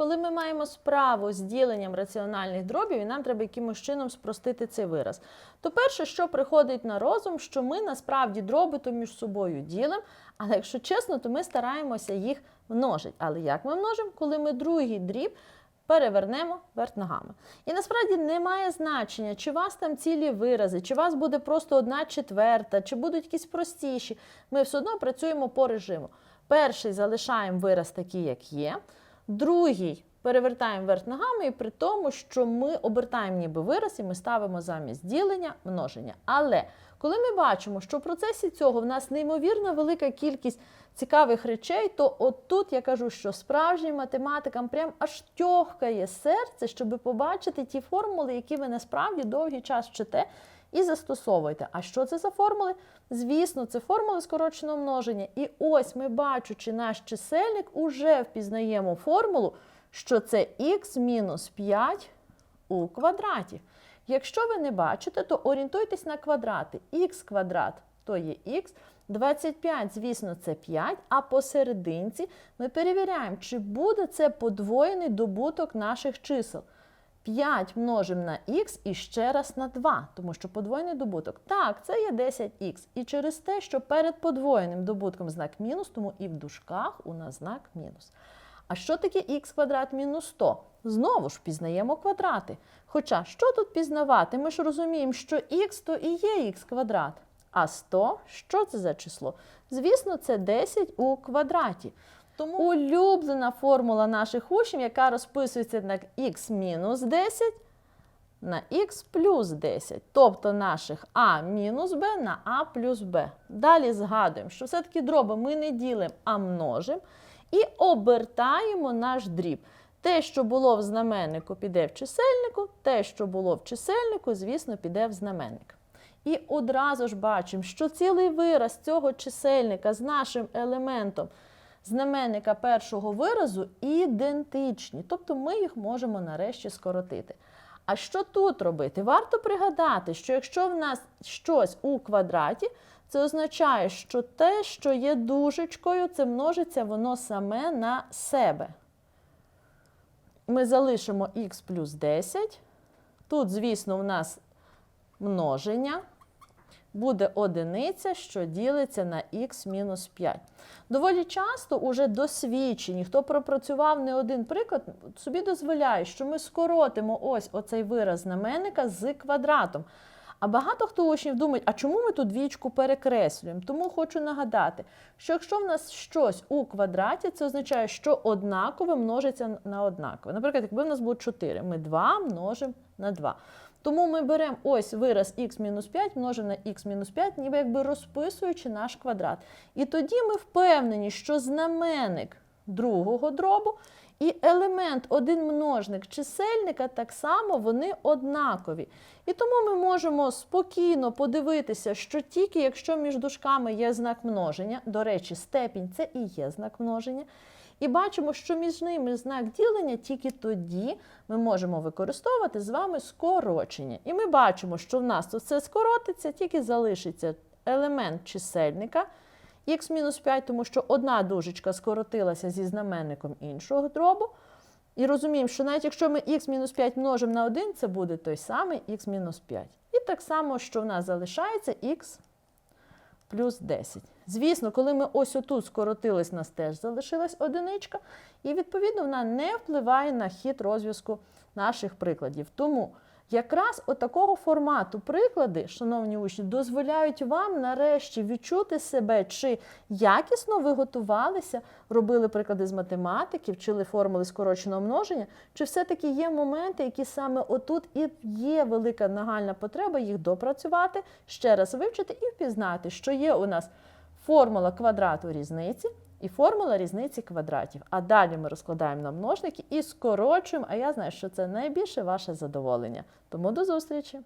коли ми маємо справу з діленням раціональних дробів, і нам треба якимось чином спростити цей вираз. То перше, що приходить на розум, що ми насправді дроби то між собою ділимо, але якщо чесно, то ми стараємося їх множити. Але як ми множимо, коли ми другий дріб перевернемо вверх ногами. І насправді немає значення, чи у вас там цілі вирази, чи у вас буде просто одна четверта, чи будуть якісь простіші. Ми все одно працюємо по режиму. Перший залишаємо вираз такий, як є. Другий перевертаємо вверх ногами, і при тому, що ми обертаємо ніби вираз, і ми ставимо замість ділення множення. Але коли ми бачимо, що в процесі цього в нас неймовірно велика кількість цікавих речей, то отут я кажу, що справжнім математикам прям аж тьохкає серце, щоб побачити ті формули, які ви насправді довгий час вчите. І застосовуйте. А що це за формули? Звісно, це формули скороченого множення. І ось ми, бачучи наш чисельник, уже впізнаємо формулу, що це х мінус 5 у квадраті. Якщо ви не бачите, то орієнтуйтесь на квадрати. х квадрат то є х, 25, звісно, це 5, а посерединці ми перевіряємо, чи буде це подвоєний добуток наших чисел. 5 множимо на х і ще раз на 2, тому що подвоєний добуток. Так, це є 10х. І через те, що перед подвоєним добутком знак мінус, тому і в дужках у нас знак мінус. А що таке х квадрат мінус 100? Знову ж пізнаємо квадрати. Хоча, що тут пізнавати? Ми ж розуміємо, що х то і є х квадрат. А 100 що це за число? Звісно, це 10 у квадраті. Тому улюблена формула наших учнів, яка розписується на х мінус 10 на х плюс 10, тобто наших а мінус b на а плюс b. Далі згадуємо, що все-таки дроби ми не ділимо, а множимо і обертаємо наш дріб. Те, що було в знаменнику, піде в чисельнику, те, що було в чисельнику, звісно, піде в знаменник. І одразу ж бачимо, що цілий вираз цього чисельника з нашим елементом знаменника першого виразу ідентичні. Тобто ми їх можемо нарешті скоротити. А що тут робити? Варто пригадати, що якщо в нас щось у квадраті, це означає, що те, що є дужечкою, це множиться воно саме на себе. Ми залишимо х плюс 10. Тут, звісно, у нас множення. Буде одиниця, що ділиться на х мінус 5. Доволі часто уже досвідчені, хто пропрацював не один приклад, собі дозволяє, що ми скоротимо ось оцей вираз знаменника з квадратом. А багато хто учнів думають, а чому ми тут двічку перекреслюємо? Тому хочу нагадати, що якщо в нас щось у квадраті, це означає, що однакове множиться на однакове. Наприклад, якби в нас було 4, ми 2 множимо на 2. Тому ми беремо ось вираз х-5 множимо на х-5, ніби якби розписуючи наш квадрат. І тоді ми впевнені, що знаменник другого дробу і елемент один множник чисельника так само вони однакові. І тому ми можемо спокійно подивитися, що тільки якщо між дужками є знак множення, до речі, степінь це і є знак множення. І бачимо, що між ними знак ділення тільки тоді ми можемо використовувати з вами скорочення. І ми бачимо, що в нас тут все скоротиться, тільки залишиться елемент чисельника х-5, тому що одна дужечка скоротилася зі знаменником іншого дробу. І розуміємо, що навіть якщо ми х-5 множимо на 1, це буде той самий х-5. І так само, що в нас залишається х плюс 10. Звісно, коли ми ось отут скоротились, у нас теж залишилась одиничка, і, відповідно, вона не впливає на хід розв'язку наших прикладів. Тому якраз отакого формату приклади, шановні учні, дозволяють вам нарешті відчути себе, чи якісно ви готувалися, робили приклади з математики, вчили формули скороченого множення, чи все-таки є моменти, які саме отут і є велика нагальна потреба їх допрацювати, ще раз вивчити і впізнати, що є у нас формула квадрату різниці і формула різниці квадратів. А далі ми розкладаємо на множники і скорочуємо, а я знаю, що це найбільше ваше задоволення. Тому до зустрічі!